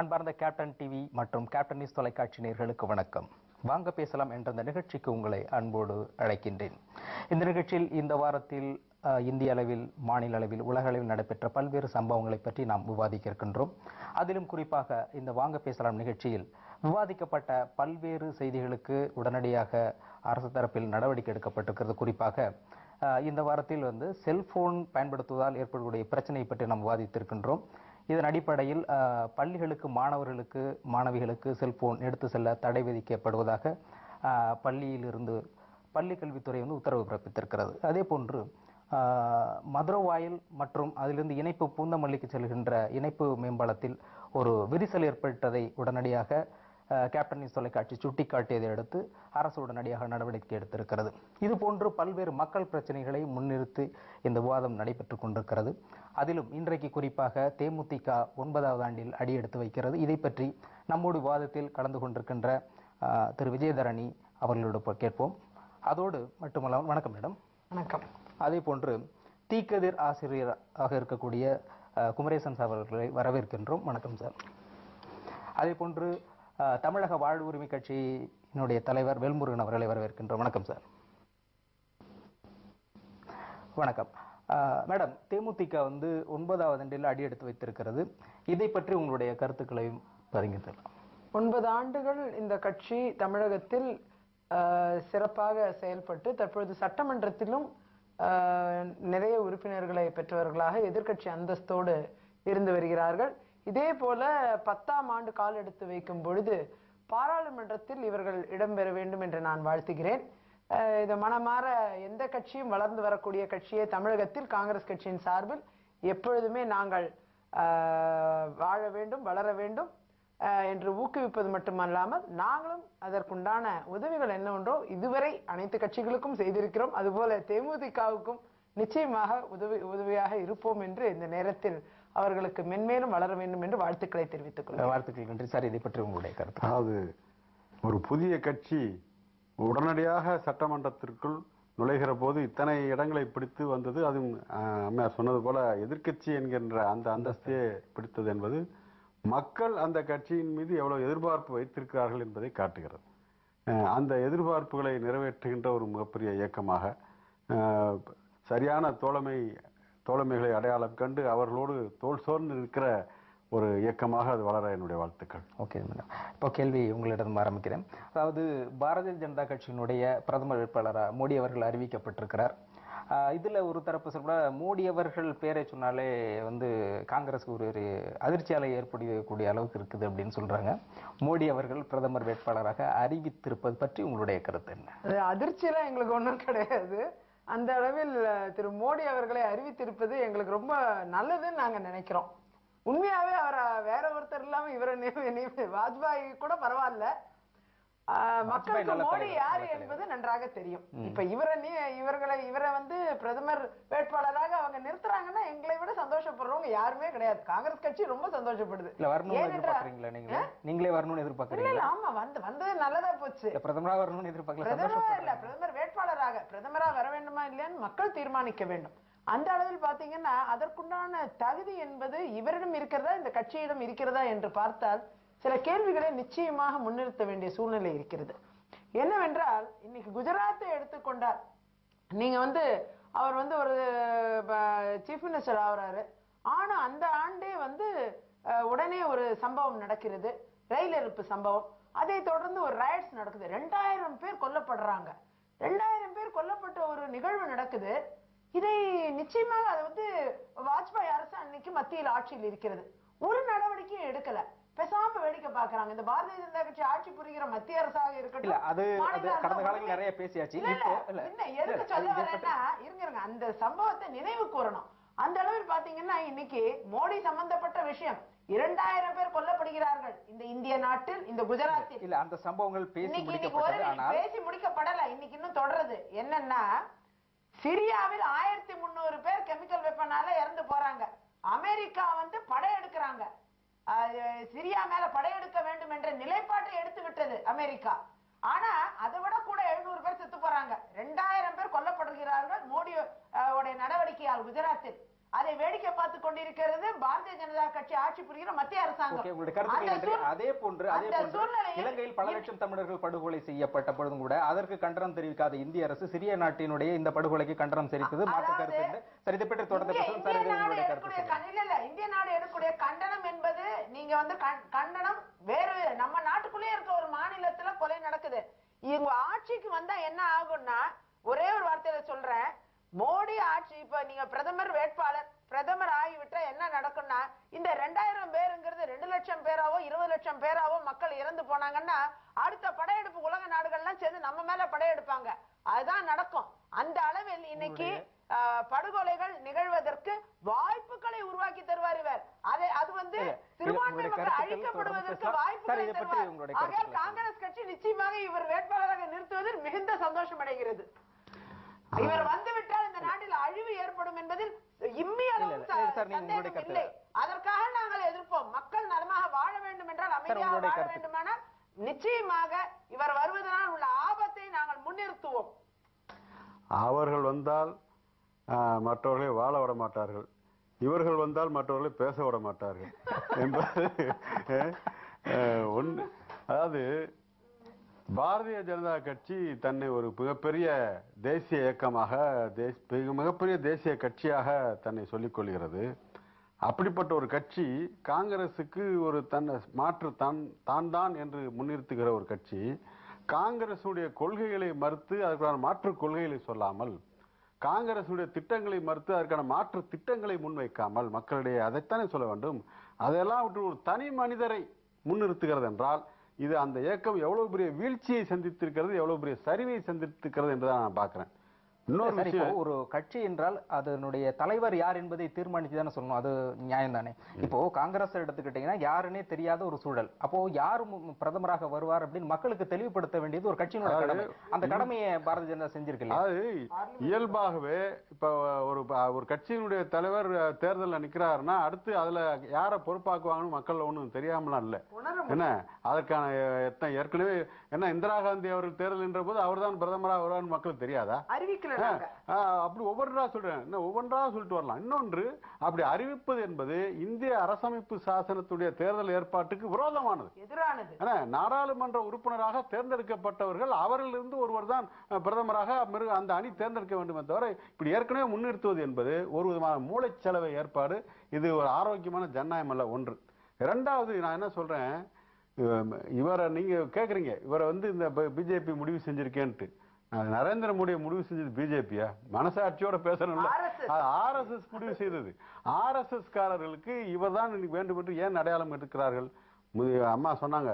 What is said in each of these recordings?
அன்பார்ந்த captain TV மற்றும் captain news தொலைக்காட்சி நேர்களுக்கு வணக்கம். வாங்க பேசலாம் என்ற இந்த நிகழ்ச்சிக்கு உங்களை அன்போடு அழைக்கின்றேன். இந்த நிகழ்ச்சியில் இந்த வாரத்தில் இந்திய அளவில் மாநில அளவில் உலக அளவில் நடைபெற்ற பல்வேறு சம்பவங்களை பற்றி நாம் விவாதிக்க இருக்கின்றோம் அதிலும் குறிப்பாக இந்த வாங்க பேசலாம் நிகழ்ச்சியில் விவாதிக்கப்பட்ட பல்வேறு செய்திகளுக்கு உடனடியாக அரசு தரப்பில் நடவடிக்கை எடுக்கப்பட்டிருக்கிறது. குறிப்பாக இந்த வாரத்தில் வந்து செல்போன் பயன்படுத்துவதால் ஏற்படக்கூடிய பிரச்சனையை பற்றி நாம் விவாதித்திருக்கின்றோம். இதன் அடிப்படையில் பள்ளிகளுக்கு மாணவர்களுக்கு மாணவிகளுக்கு செல்போன் எடுத்து செல்ல தடை விதிக்கப்படுவதாக பள்ளியிலிருந்து பள்ளி கல்வித்துறை வந்து உத்தரவு பிறப்பித்திருக்கிறது. அதே போன்று மதுரவாயில் மற்றும் அதிலிருந்து இணைப்பு பூந்தமல்லிக்கு செல்கின்ற இணைப்பு மேம்பாலத்தில் ஒரு விரிசல் ஏற்பட்டதை உடனடியாக அஹ், கேப்டன் நியூஸ் தொலைக்காட்சி சுட்டிக்காட்டியதை அடுத்து அரசு உடனடியாக நடவடிக்கை எடுத்திருக்கிறது. இது போன்று பல்வேறு மக்கள் பிரச்சனைகளை முன்னிறுத்தி இந்த விவாதம் நடைபெற்றுக் கொண்டிருக்கிறது. அதிலும் இன்றைக்கு குறிப்பாக தேமுதிக ஒன்பதாவது ஆண்டில் அடியெடுத்து வைக்கிறது. இதை பற்றி நம்மோடு விவாதத்தில் கலந்து கொண்டிருக்கின்ற திரு விஜயதரணி அவர்களோடு கேட்போம். அதோடு மட்டுமல்லாமல் வணக்கம் மேடம். வணக்கம். அதே போன்று தீக்கதிர் ஆசிரியராக இருக்கக்கூடிய குமரேசன் சார் அவர்களை வரவேற்கின்றோம். வணக்கம் சார். அதே போன்று தமிழக வாழ்வுரிமை உரிமை கட்சியினுடைய தலைவர் வேல்முருகன் அவர்களை வரவேற்கின்றோம். வணக்கம் சார். வணக்கம். மேடம் தேமுதிக வந்து ஒன்பதாவது ஆண்டில் அடி எடுத்து வைத்திருக்கிறது. இதை பற்றி உங்களுடைய கருத்துக்களையும் பரிந்துரைக்கலாம் ஒன்பது ஆண்டுகள் இந்த கட்சி தமிழகத்தில் சிறப்பாக செயல்பட்டு தற்பொழுது சட்டமன்றத்திலும் நிறைய உறுப்பினர்களை பெற்றவர்களாக எதிர்க்கட்சி அந்தஸ்தோடு இருந்து வருகிறார்கள். இதே போல பத்தாம் ஆண்டு கால் எடுத்து வைக்கும் பொழுது பாராளுமன்றத்தில் இவர்கள் இடம்பெற வேண்டும் என்று நான் வாழ்த்துகிறேன். ஆஹ், இது மனமாற எந்த கட்சியும் வளர்ந்து வரக்கூடிய கட்சியே தமிழகத்தில் காங்கிரஸ் கட்சியின் சார்பில் எப்பொழுதுமே நாங்கள் வாழ வேண்டும் வளர வேண்டும் என்று ஊக்குவிப்பது மட்டுமல்லாமல் நாங்களும் அதற்குண்டான உதவிகள் என்னவென்றோ இதுவரை அனைத்து கட்சிகளுக்கும் செய்திருக்கிறோம். அதுபோல தேமுதிகவுக்கும் நிச்சயமாக உதவி உதவியாக இருப்போம் என்று இந்த நேரத்தில் அவர்களுக்கு மென்மேலும் வளர வேண்டும் என்று வாழ்த்துக்களை தெரிவித்துக் கொள்கிறேன். வாழ்த்துக்கள் நன்றி. சார் இதை பற்றி உங்களுடைய கருத்து. அதாவது ஒரு புதிய கட்சி உடனடியாக சட்டமன்றத்திற்குள் நுழைகிற போது இத்தனை இடங்களை பிடித்து வந்தது அதுவும் அம்மையார் சொன்னது போல எதிர்க்கட்சி என்கின்ற அந்த அந்தஸ்தையே பிடித்தது என்பது மக்கள் அந்த கட்சியின் மீது எவ்வளவு எதிர்பார்ப்பு வைத்திருக்கிறார்கள் என்பதை காட்டுகிறது. அந்த எதிர்பார்ப்புகளை நிறைவேற்றுகின்ற ஒரு மிகப்பெரிய இயக்கமாக சரியான தோழமை தோழமைகளை அடையாளம் கண்டு அவர்களோடு தோல் சோர்ந்து இருக்கிற ஒரு இயக்கமாக அது வளர என்னுடைய வாழ்த்துக்கள். ஓகே மேடம் இப்போ கேள்வி உங்களிடம் ஆரம்பிக்கிறேன். அதாவது பாரதிய ஜனதா கட்சியினுடைய பிரதமர் வேட்பாளராக மோடி அவர்கள் அறிவிக்கப்பட்டிருக்கிறார். இதுல ஒரு தரப்பு சொல்ற மோடி அவர்கள் பேரை சொன்னாலே வந்து காங்கிரஸ்க்கு ஒரு ஒரு அதிர்ச்சியாலை ஏற்படக்கூடிய அளவுக்கு இருக்குது அப்படின்னு சொல்றாங்க. மோடி அவர்கள் பிரதமர் வேட்பாளராக அறிவித்திருப்பது பற்றி உங்களுடைய கருத்து என்ன? அது அதிர்ச்சியெல்லாம் எங்களுக்கு ஒன்றும் கிடையாது. அந்த அளவில் திரு மோடி அவர்களை அறிவித்திருப்பது எங்களுக்கு ரொம்ப நல்லதுன்னு நாங்கள் நினைக்கிறோம். உண்மையாவே அவரை வேற ஒருத்தர் இல்லாமல் இவரை வாஜ்பாய் கூட பரவாயில்ல. மக்களுக்கு மோடி யாரு என்பது நன்றாக தெரியும். இப்ப இவரை இவர்களை இவரை வந்து பிரதமர் வேட்பாளராக அவங்க நிறுத்துறாங்கன்னா எங்களை விட சந்தோஷப்படுறவங்க யாருமே கிடையாது. காங்கிரஸ் கட்சி ரொம்ப சந்தோஷப்படுது. நீங்களே? வரணும்னு இல்ல ஆமா வந்து வந்தது நல்லதா போச்சு. பிரதமரா வரணும்னு எதிர்பார்க்கல பிரதமரா இல்ல பிரதமர் வேட்பாளராக பிரதமரா வர வேண்டுமா இல்லையான்னு மக்கள் தீர்மானிக்க வேண்டும். அந்த அளவில் பாத்தீங்கன்னா அதற்குண்டான தகுதி என்பது இவரிடம் இருக்கிறதா இந்த கட்சியிடம் இருக்கிறதா என்று பார்த்தால் சில கேள்விகளை நிச்சயமாக முன்னிறுத்த வேண்டிய சூழ்நிலை இருக்கிறது. என்னவென்றால் இன்னைக்கு குஜராத்தை எடுத்துக்கொண்டார் நீங்க வந்து அவர் வந்து ஒரு சீஃப் மினிஸ்டர் ஆகிறாரு. ஆனால் அந்த ஆண்டே வந்து உடனே ஒரு சம்பவம் நடக்கிறது. ரயில் எரிப்பு சம்பவம். அதை தொடர்ந்து ஒரு ரயட்ஸ் நடக்குது. ரெண்டாயிரம் பேர் கொல்லப்படுறாங்க. ரெண்டாயிரம் பேர் கொல்லப்பட்ட ஒரு நிகழ்வு நடக்குது. இதை நிச்சயமாக அது வந்து வாஜ்பாய் அரசு அன்னைக்கு மத்தியில் ஆட்சியில் இருக்கிறது. ஒரு நடவடிக்கையும் எடுக்கல. பேசாம வேடிக்கை பார்க்கறாங்க. இந்த பாரதிய ஜனதா கட்சி ஆட்சி புரிகிற மத்திய அரசாக இருக்கட்டும் இல்ல அது கடந்த அரசாக காலங்களில் நிறைய பேசியாச்சு. என்ன எதுக்கு சொல்ல வரேன்னா இருங்க அந்த சம்பவத்தை நினைவு கூறணும். அந்த அளவில் பாத்தீங்கன்னா இன்னைக்கு மோடி சம்பந்தப்பட்ட விஷயம் இரண்டாயிரம் பேர் கொல்லப்படுகிறார்கள். இந்த இந்திய நாட்டில் இந்த குஜராத்தில். இல்ல அந்த சம்பவங்கள் பேசி பேசி முடிக்கப்படல. இன்னைக்கு இன்னும் தொடருது. என்னன்னா சிரியாவில் ஆயிரத்தி முந்நூறு பேர் கெமிக்கல் வெப்பனால இறந்து போறாங்க. அமெரிக்கா வந்து படையெடுக்கிறாங்க. சிரியா மேல படையெடுக்க வேண்டும் என்ற நிலைப்பாட்டை எடுத்து விட்டது அமெரிக்கா. ஆனா அதை விட கூட எழுநூறு பேர் செத்து போறாங்க. ரெண்டாயிரம் பேர் கொல்லப்படுகிறார்கள் மோடி உடைய நடவடிக்கையால் குஜராத்தில். அதை வேடிக்கை பார்த்து கொண்டிருக்கிறது பாரதிய ஜனதா கட்சி ஆட்சி புரிகிற மத்திய அரசாங்கம். அதே போன்று அதே போன்று இலங்கையில் பல லட்சம் தமிழர்கள் படுகொலை செய்யப்பட்ட பொழுதும் கூட அதற்கு கண்டனம் தெரிவிக்காத இந்திய அரசு சிறிய நாட்டினுடைய இந்த படுகொலைக்கு கண்டனம் தெரிவித்தது மாற்று கருத்து. சரி இதை பற்றி தொடர்ந்து இந்திய- நாடு எடுக்கக்கூடிய கண்டனம் என்பது நீங்க வந்து கண்- கண்டனம் வேறு வேறு. நம்ம நாட்டுக்குள்ளே இருக்க ஒரு மாநிலத்துல கொலை நடக்குது. இவங்க ஆட்சிக்கு வந்தா என்ன ஆகும்னா ஒரே ஒரு வார்த்தையில சொல்றேன். மோடி ஆட்சி இப்ப நீங்க பிரதமர் வேட்பாளர் பிரதமர் ஆகிவிட்டா என்ன நடக்கும்னா இந்த ரெண்டாயிரம் பேருங்கிறது ரெண்டு லட்சம் பேராவோ இருபது லட்சம் பேராவோ மக்கள் இறந்து போனாங்கன்னா அடுத்த படையெடுப்பு உலக நாடுகள்லாம் சேர்ந்து நம்ம மேல படையெடுப்பாங்க. அதுதான் நடக்கும். அந்த அளவில் இன்னைக்கு படுகொலைகள் நிகழ்வதற்கு வாய்ப்புகளை உருவாக்கி தருவார் இவர். அதை அது வந்து சிறுபான்மை மக்கள் அழிக்கப்படுவதற்கு வாய்ப்புகளை தருவார். ஆகையால் காங்கிரஸ் கட்சி நிச்சயமாக இவர் வேட்பாளராக நிறுத்துவதில் மிகுந்த சந்தோஷம் அடைகிறது இவர் வந்துவிட்டால் இந்த நாட்டில் அழிவு ஏற்படும் என்பதில் இம்மி அளவும் இல்ல, இல்ல, சார், நீங்க உங்களுடைய கருத்து. அதற்காக நாங்கள் எதிர்ப்போம். மக்கள் நலமாக வாழ வேண்டும் என்றால் அமைதியாக வாழ. வேண்டுமானால் நிச்சயமாக இவர் வருவதனால் உள்ள ஆபத்தை நாங்கள் முன்னிறுத்துவோம். அவர்கள் வந்தால் ஆஹ், மற்றவர்களை வாழ விட மாட்டார்கள். இவர்கள் வந்தால் மற்றவர்களை பேச விட மாட்டார்கள். என்பது ஒன்று. அதாவது பாரதிய ஜனதா கட்சி தன்னை ஒரு மிகப்பெரிய தேசிய இயக்கமாக தேஸ்- மிக- மிகப்பெரிய தேசிய கட்சியாக தன்னை சொல்லிக்கொள்கிறது அப்படிப்பட்ட ஒரு கட்சி காங்கிரசுக்கு ஒரு தன்னை மாற்று தான் தான் தான் என்று முன்னிறுத்துகிற ஒரு கட்சி காங்கிரசுடைய கொள்கைகளை மறுத்து அதற்கான மாற்று கொள்கைகளை சொல்லாமல் காங்கிரசுடைய திட்டங்களை மறுத்து அதற்கான மாற்று திட்டங்களை முன்வைக்காமல் மக்களிடையே அதைத்தானே சொல்ல வேண்டும்? அதெல்லாம் ஒரு தனி மனிதரை முன்னிறுத்துகிறது என்றால் இது அந்த இயக்கம் எவ்வளவு பெரிய வீழ்ச்சியை சந்தித்திருக்கிறது எவ்வளவு பெரிய சரிவை சந்தித்திருக்கிறது என்று தான் நான் பார்க்குறேன். இன்னொரு ஒரு கட்சி என்றால் அதனுடைய தலைவர் யார் என்பதை தீர்மானிச்சு தானே சொல்லணும். அது நியாயம் தானே இப்போ காங்கிரஸ் எடுத்துக்கிட்டீங்கன்னா யாருன்னே தெரியாத ஒரு சூழல். அப்போ யார் பிரதமராக வருவார் அப்படின்னு மக்களுக்கு தெளிவுபடுத்த வேண்டியது ஒரு கட்சியினோட கடமை. அந்த கடமையை பாரதிய ஜனதா செஞ்சிருக்கு இல்லையா? அதாவது இயல்பாகவே இப்ப ஒரு ஒரு கட்சியினுடைய தலைவர் தேர்தலில் நிக்கிறாருன்னா அடுத்து அதுல யாரை பொறுப்பாக்குவாங்கன்னு மக்கள் ஒண்ணும் தெரியாமலாம் இல்ல. என்ன? அதற்கான எத்தனை ஏற்கனவே என்ன இந்திரா காந்தி அவர்கள் தேர்தல் என்ற போது அவர்தான் பிரதமரா வருவார்னு மக்களுக்கு தெரியாதா? அறிவிக்கல அப்படி ஒவ்வொன்றா சொல்றேன். இன்னும் ஒவ்வொன்றா சொல்லிட்டு வரலாம். இன்னொன்று அப்படி அறிவிப்பது என்பது இந்திய அரசமைப்பு சாசனத்துடைய தேர்தல் ஏற்பாட்டுக்கு விரோதமானது. எதிரானது. நாடாளுமன்ற உறுப்பினராக தேர்ந்தெடுக்கப்பட்டவர்கள் அவர்களிருந்து ஒருவர் தான் பிரதமராக மிரு- அந்த அணி தேர்ந்தெடுக்க வேண்டுமே தவிர இப்படி ஏற்கனவே முன்னிறுத்துவது என்பது ஒரு விதமான மூளைச்சலவை ஏற்பாடு. இது ஒரு ஆரோக்கியமான ஜனநாயகம் அல்ல ஒன்று. இரண்டாவது நான் என்ன சொல்றேன் இவ- இவரை நீங்க கேக்குறீங்க. இவரை வந்து இந்த பிஜேபி முடிவு செஞ்சிருக்கேன்ட்டு. நரேந்திர மோடியை முடிவு செஞ்சது பிஜேபியா? மனசாட்சியோட பேசணும்ல. ஆர்எஸ்எஸ் முடிவு செய்தது. ஆர்எஸ்எஸ் காரர்களுக்கு இவர்தான் இன்னைக்கு வேண்டும் என்று ஏன் அடையாளம் எடுக்கிறார்கள்? அம்மா சொன்னாங்க.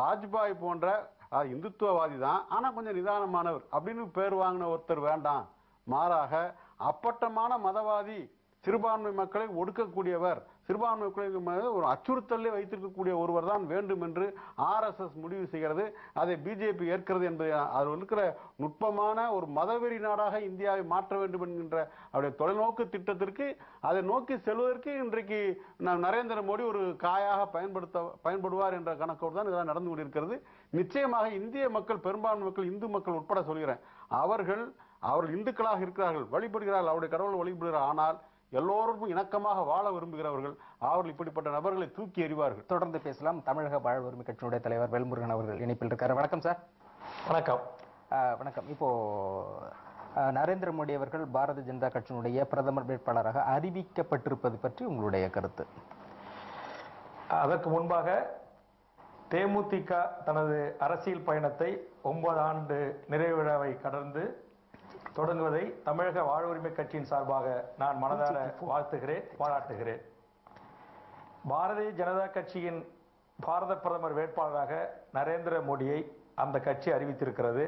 வாஜ்பாய் போன்ற இந்துத்துவவாதி தான் ஆனா கொஞ்சம் நிதானமானவர். அப்படின்னு பேர் வாங்கின ஒருத்தர் வேண்டாம். மாறாக அப்பட்டமான மதவாதி சிறுபான்மை மக்களை ஒடுக்கக்கூடியவர். சிறுபான்மை மக்களை ஒரு அச்சுறுத்தலே வைத்திருக்கக்கூடிய ஒருவர் தான் வேண்டும் என்று ஆர்எஸ்எஸ் முடிவு செய்கிறது. அதை பிஜேபி ஏற்கிறது என்பதை அதில் இருக்கிற நுட்பமான ஒரு மதவெறி நாடாக இந்தியாவை மாற்ற வேண்டும் என்கின்ற அவருடைய தொலைநோக்கு திட்டத்திற்கு அதை நோக்கி செல்வதற்கு இன்றைக்கு ந- நரேந்திர மோடி ஒரு காயாக பயன்படுத்த பயன்படுவார் என்ற கணக்கோடு தான் இதெல்லாம் நடந்து கொண்டிருக்கிறது. நிச்சயமாக இந்திய மக்கள் பெரும்பான்மை மக்கள் இந்து மக்கள் உட்பட சொல்கிறேன். அவர்கள் அவர்கள் இந்துக்களாக இருக்கிறார்கள் வழிபடுகிறார்கள் அவருடைய கடவுளை வழிபடுகிறார். ஆனால் எல்லோருக்கும் இணக்கமாக வாழ விரும்புகிறவர்கள் அவர்கள் இப்படிப்பட்ட நபர்களை தூக்கி எறிவார்கள். தொடர்ந்து பேசலாம். தமிழக வாழ் உரிமை கட்சியினுடைய தலைவர் வேல்முருகன் அவர்கள் இணைப்பில் இருக்காரு. வணக்கம் சார். வணக்கம். வணக்கம். இப்போ நரேந்திர மோடி அவர்கள் பாரதிய ஜனதா கட்சியினுடைய பிரதமர் வேட்பாளராக அறிவிக்கப்பட்டிருப்பது பற்றி உங்களுடைய கருத்து. அதற்கு முன்பாக தேமுதிக தனது அரசியல் பயணத்தை ஒன்பது ஆண்டு நிறைவு விழாவை கடந்து தொடங்குவதை தமிழக வாழ்வுரிமை கட்சியின் சார்பாக நான் மனதார வாழ்த்துகிறேன் பாராட்டுகிறேன். பாரதிய ஜனதா கட்சியின் பாரத பிரதமர் வேட்பாளராக நரேந்திர மோடியை அந்த கட்சி அறிவித்திருக்கிறது.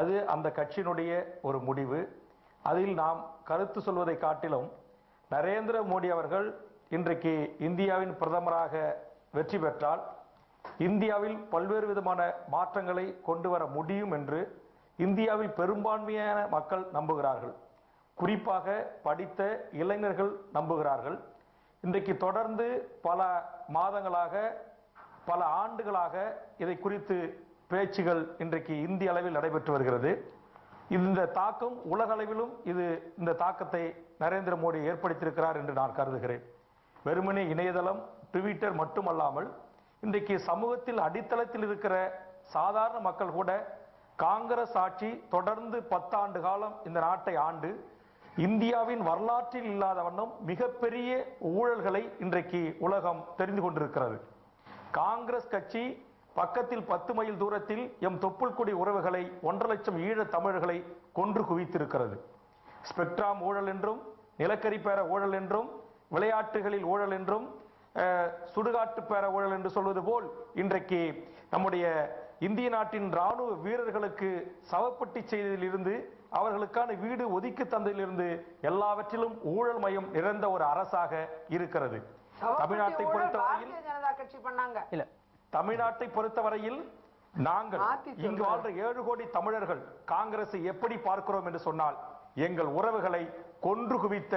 அது அந்த கட்சியினுடைய ஒரு முடிவு. அதில் நாம் கருத்து சொல்வதை காட்டிலும் நரேந்திர மோடி அவர்கள் இன்றைக்கு இந்தியாவின் பிரதமராக வெற்றி பெற்றால் இந்தியாவில் பல்வேறு விதமான மாற்றங்களை கொண்டு வர முடியும் என்று இந்தியாவில் பெரும்பான்மையான மக்கள் நம்புகிறார்கள். குறிப்பாக படித்த இளைஞர்கள் நம்புகிறார்கள். இன்றைக்கு தொடர்ந்து பல மாதங்களாக பல ஆண்டுகளாக இதை குறித்து பேச்சுகள் இன்றைக்கு இந்திய அளவில் நடைபெற்று வருகிறது. இந்த தாக்கம் உலக அளவிலும் இது இந்த தாக்கத்தை நரேந்திர மோடி ஏற்படுத்தியிருக்கிறார் என்று நான் கருதுகிறேன். வெறுமனே இணையதளம் ட்விட்டர் மட்டுமல்லாமல் இன்றைக்கு சமூகத்தில் அடித்தளத்தில் இருக்கிற சாதாரண மக்கள் கூட காங்கிரஸ் ஆட்சி தொடர்ந்து பத்தாண்டு காலம் இந்த நாட்டை ஆண்டு இந்தியாவின் வரலாற்றில் இல்லாத வண்ணம் மிகப்பெரிய ஊழல்களை இன்றைக்கு உலகம் தெரிந்து கொண்டிருக்கிறது. காங்கிரஸ் கட்சி பக்கத்தில் பத்து மைல் தூரத்தில் எம் தொப்புள்குடி உறவுகளை ஒன்றரை லட்சம் ஈழத் தமிழர்களை கொன்று குவித்திருக்கிறது. ஸ்பெக்ட்ராம் ஊழல் என்றும் நிலக்கரி பேர ஊழல் என்றும் விளையாட்டுகளில் ஊழல் என்றும் சுடுகாட்டு பேர ஊழல் என்று சொல்வது போல் இன்றைக்கு நம்முடைய இந்திய நாட்டின் ராணுவ வீரர்களுக்கு சவப்பட்டி செய்ததிலிருந்து அவர்களுக்கான வீடு ஒதுக்கி தந்ததிலிருந்து எல்லாவற்றிலும் ஊழல் மயம் நிறைந்த ஒரு அரசாக இருக்கிறது. தமிழ்நாட்டை பொறுத்தவரையில் பாரதிய ஜனதா கட்சி பண்ணாங்க. இல்ல. தமிழ்நாட்டை பொறுத்தவரையில் நாங்கள் இங்கு. வாழ்ற ஏழு கோடி தமிழர்கள் காங்கிரஸை எப்படி பார்க்கிறோம் என்று சொன்னால் எங்கள் உறவுகளை கொன்று குவித்த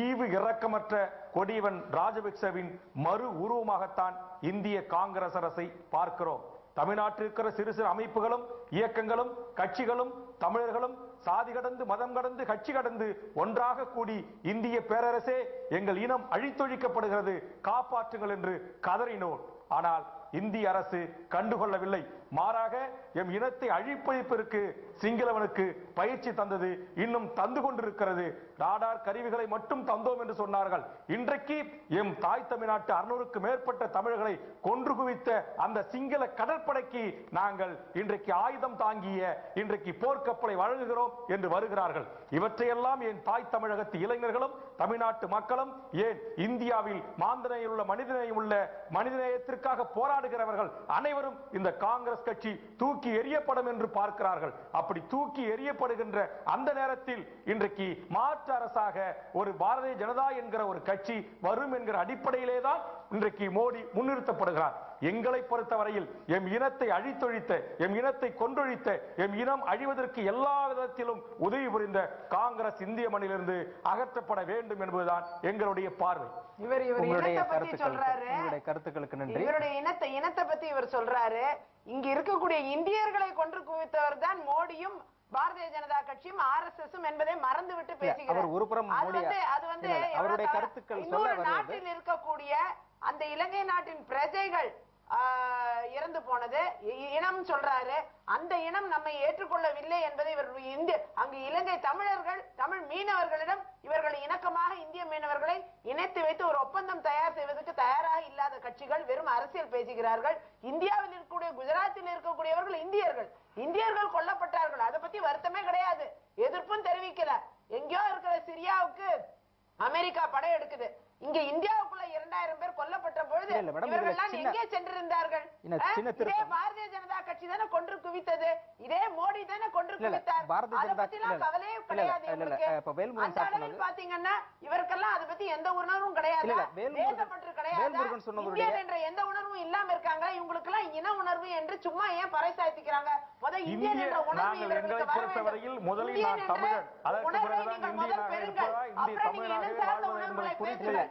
ஈவு இரக்கமற்ற கொடியவன் ராஜபக்சவின் மறு உருவமாகத்தான் இந்திய காங்கிரஸ் அரசை பார்க்கிறோம். தமிழ்நாட்டில் இருக்கிற சிறு சிறு அமைப்புகளும் இயக்கங்களும் கட்சிகளும் தமிழர்களும் சாதி கடந்து மதம் கடந்து கட்சி கடந்து ஒன்றாக கூடி இந்திய பேரரசே எங்கள் இனம் அழித்தொழிக்கப்படுகிறது காப்பாற்றுங்கள் என்று கதறினோம். ஆனால் இந்திய அரசு கண்டுகொள்ளவில்லை. மாறாக எம் இனத்தை அழிப்பதற்கு சிங்களவனுக்கு பயிற்சி தந்தது இன்னும் தந்து கொண்டிருக்கிறது. ராடார் கருவிகளை மட்டும் தந்தோம் என்று சொன்னார்கள். இன்றைக்கு எம் தாய் தமிழ்நாட்டு அறுநூறுக்கு மேற்பட்ட தமிழர்களை கொன்று குவித்த அந்த சிங்கள கடற்படைக்கு நாங்கள் இன்றைக்கு ஆயுதம் தாங்கிய இன்றைக்கு போர்க்கப்பலை வழங்குகிறோம் என்று வருகிறார்கள். இவற்றையெல்லாம் என் தாய் தமிழகத்து இளைஞர்களும் தமிழ்நாட்டு மக்களும் ஏன் இந்தியாவில் மாந்தனையில் உள்ள மனிதநேயம் உள்ள மனிதநேயத்திற்காக போராடுகிறவர்கள் அனைவரும் இந்த காங்கிரஸ் கட்சி தூக்கி எறியப்படும் என்று பார்க்கிறார்கள். அப்படி தூக்கி எறியப்படுகின்ற அந்த நேரத்தில் இன்றைக்கு மாற்று அரசாக ஒரு பாரதிய ஜனதா என்கிற ஒரு கட்சி வரும் என்கிற அடிப்படையிலே தான் இன்றைக்கு மோடி முன்னிறுத்தப்படுகிறார். எங்களை பொறுத்தவரையில் எம் இனத்தை அழித்தொழித்த எம் இனத்தை கொன்றொழித்த எம் இனம் அழிவதற்கு எல்லா விதத்திலும் உதவி புரிந்த காங்கிரஸ் இந்திய மண்ணிலிருந்து அகற்றப்பட வேண்டும் என்பதுதான் எங்களுடைய பார்வை. இவர் இவர் உங்களுடைய இனத்தை பத்தி கருத்துக்களுக்கு சொல்றாரு. உங்களுடைய கருத்துக்களுக்கு நன்றி. இவருடைய இனத்தை இனத்தை பத்தி இவர் சொல்றாரு. இங்க இருக்கக்கூடிய இந்தியர்களை கொன்று குவித்தவர் தான் மோடியும் பாரதிய ஜனதா கட்சியும் ஆர் எஸ் எஸ் என்பதை மறந்து விட்டு பேசுகிறார். அது வந்து அவருடைய கருத்துக்கள் இன்னொரு நாட்டில் இருக்கக்கூடிய அந்த இலங்கை நாட்டின் பிரஜைகள் ஆஹ், இறந்து போனது. இனம் சொல்றாரு அந்த இனம் நம்மை ஏற்றுக்கொள்ளவில்லை என்பதை இவர் இந்திய அங்கு இலங்கை தமிழர்கள் தமிழ் மீனவர்களிடம் இவர்கள் இணக்கமாக இந்திய மீனவர்களை இணைத்து வைத்து ஒரு ஒப்பந்தம் தயார் செய்வதற்கு தயாராக இல்லாத கட்சிகள் வெறும் அரசியல் பேசுகிறார்கள். இந்தியாவில் இருக்கக்கூடிய குஜராத்தில் இருக்கக்கூடியவர்கள் இந்தியர்கள். இந்தியர்கள் கொல்லப்பட்டார்கள். அதை பத்தி வருத்தமே கிடையாது. எதிர்ப்பும் தெரிவிக்கல. எங்கேயோ இருக்கிற சிரியாவுக்கு அமெரிக்கா படையெடுக்குது. இங்க இந்தியாவுக்குள்ள இரண்டாயிரம் பேர் கொல்லப்பட்ட பொழுது சின்ன- எங்கே சென்றிருந்தார்கள் இதே. பாரதிய தானே கொன்று குவித்தது? இதே மோடி தானே கொன்று குவித்தார். அதை இல்ல, கவலையே கிடையாது அந்த அளவில் பாத்தீங்கன்னா இவருக்கெல்லாம் அதை பத்தி எந்த உணர்வும் கிடையாது. தேசப்பற்று கிடையாது? இந்தியன் என்ற எந்த உணர்வும் இல்லாம இருக்காங்க இவங்களுக்கு எல்லாம் இன உணர்வு என்று சும்மா ஏன் பறைசாய்த்திக்கிறாங்க? முத இந்தியன் இந்திய என்ற உணர்வு இவர்களுக்கு வர வேண்டும். முதலில் நான் தமிழன். அதற்கு பிறகுதான் முதல் அப்புறம் நீங்க இனம் சார்ந்த உணர்வுகளை பேசுங்கள்.